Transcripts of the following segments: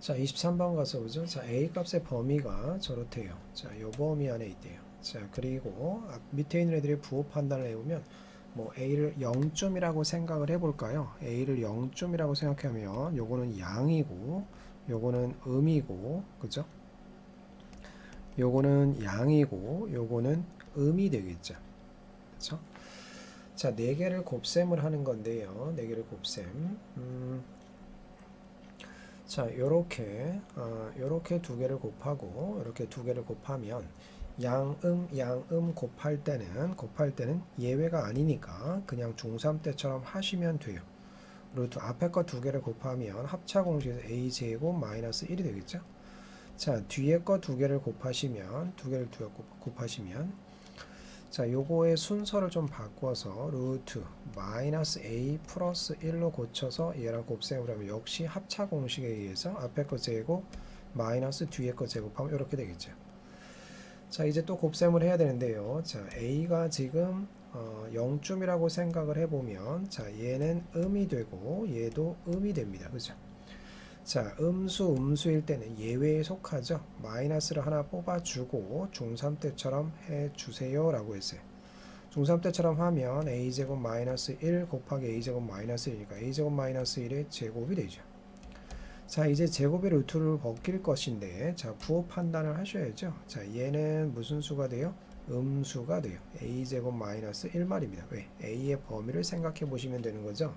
자, 23번 가서 보죠. 자, A 값의 범위가 저렇대요. 자, 요 범위 안에 있대요. 자, 그리고 앞- 밑에 있는 애들이 부호 판단을 해보면 뭐 A를 0점이라고 생각을 해볼까요? A를 0점이라고 생각하면 요거는 양이고 요거는 음이고 그죠? 요거는 양이고 요거는 음이 되겠죠. 그렇죠? 자, 네 개를 곱셈을 하는 건데요. 네 개를 곱셈. 음, 자, 요렇게 어, 요렇게 두 개를 곱하고 요렇게 두 개를 곱하면 양음 양음 곱할 때는 곱할 때는 예외가 아니니까 그냥 중3 때처럼 하시면 돼요. 루트 앞에 거 두 개를 곱하면 합차 공식에서 a 제곱 마이너스 1이 되겠죠? 자, 뒤에 거 두 개를 곱하시면 두 개를 두 곱하시면 자, 요거의 순서를 좀 바꿔서 루트 마이너스 a 플러스 1로 고쳐서 얘랑 곱셈을 하면 역시 합차 공식에 의해서 앞에 거 제곱 마이너스 뒤에 거 제곱하면 이렇게 되겠죠. 자, 이제 또 곱셈을 해야 되는데요. 자, a가 지금 어, 0점이라고 생각을 해보면 자, 얘는 음이 되고 얘도 음이 됩니다. 그죠? 자, 음수, 음수일 때는 예외에 속하죠. 마이너스를 하나 뽑아주고 중3 때처럼 해주세요 라고 했어요. 중3 때처럼 하면 a제곱 마이너스 1 곱하기 a제곱 마이너스 1이니까 a제곱 마이너스 1의 제곱이 되죠. 자, 이제 제곱의 루트를 벗길 것인데 자, 부호 판단을 하셔야죠. 자, 얘는 무슨 수가 돼요? 음수가 돼요. a제곱 마이너스 1 말입니다. 왜? a의 범위를 생각해 보시면 되는 거죠.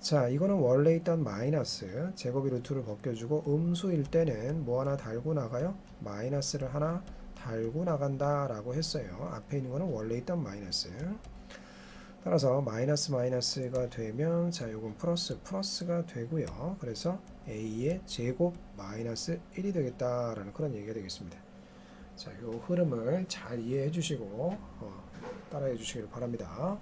자, 이거는 원래 있던 마이너스 제곱의 루트를 벗겨주고 음수일 때는 뭐 하나 달고 나가요? 마이너스를 하나 달고 나간다 라고 했어요. 앞에 있는 거는 원래 있던 마이너스. 따라서 마이너스 마이너스가 되면 자, 요건 플러스 플러스가 되고요. 그래서 a의 제곱 마이너스 1이 되겠다라는 그런 얘기가 되겠습니다. 자, 요 흐름을 잘 이해해 주시고 어, 따라해 주시길 바랍니다.